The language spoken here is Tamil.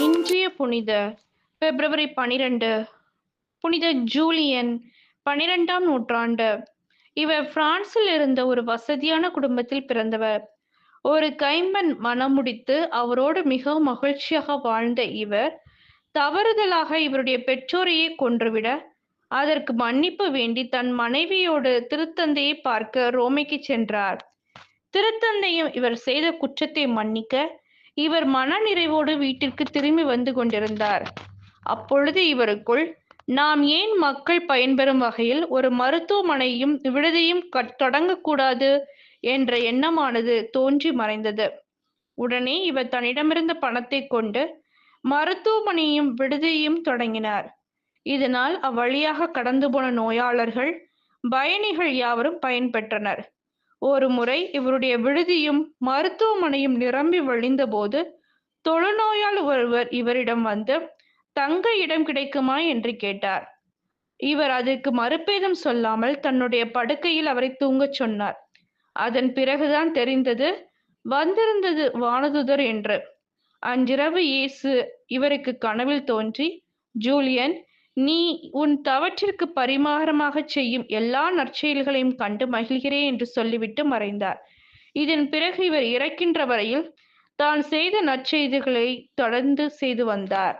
இன்றைய புனித பிப்ரவரி பனிரெண்டு புனித ஜூலியன் பனிரெண்டாம் நூற்றாண்டு. இவர் பிரான்சில் இருந்த ஒரு வசதியான குடும்பத்தில் பிறந்தவர். ஒரு கைம்பெண் மணமுடித்து அவரோடு மிகவும் மகிழ்ச்சியாக வாழ்ந்த இவர் தவறுதலாக இவருடைய பெற்றோரையே கொன்றுவிட அதற்கு மன்னிப்பு வேண்டி தன் மனைவியோடு திருத்தந்தையை பார்க்க ரோமைக்கு சென்றார். திருத்தந்தையும் இவர் செய்த குற்றத்தை மன்னிக்க இவர் மனநிறைவோடு வீட்டிற்கு திரும்பி வந்து கொண்டிருந்தார். அப்பொழுது இவருக்குள் நாம் ஏன் மக்கள் பயன்பெறும் வகையில் ஒரு மருத்துவமனையும் விடுதியும் தொடங்கக்கூடாது? என்ற எண்ணமானது தோன்றி மறைந்தது. உடனே இவர் தன்னிடமிருந்த பணத்தை கொண்டு மருத்துவமனையும் விடுதியையும் தொடங்கினார். இதனால் அவ்வழியாக கடந்து போன நோயாளர்கள் பயணிகள் யாவரும் பயன்பெற்றனர். ஒரு முறை இவருடைய விடுதியும் மருத்துவமனையும் நிரம்பி வழிந்தபோது தொழுநோயால் ஒருவர் இவரிடம் வந்து தங்க இடம் கிடைக்குமா? என்று கேட்டார். இவர் அதற்கு மறுபேதம் சொல்லாமல் தன்னுடைய படுக்கையில் அவரை தூங்கச் சொன்னார். அதன் பிறகுதான் தெரிந்தது வந்திருந்தது வானதுதர் என்று. அன்றிரவு இயேசு இவருக்கு கனவில் தோன்றி ஜூலியன் நீ உன் தவற்றிற்கு பரிமாறமாக செய்யும் எல்லா நற்செயல்களையும் கண்டு மகிழ்கிறேன் என்று சொல்லிவிட்டு மறைந்தார். இதன் பிறகு இவர் இறக்கின்ற வரையில் தான் செய்த நற்செய்திகளை தொடர்ந்து செய்து வந்தார்.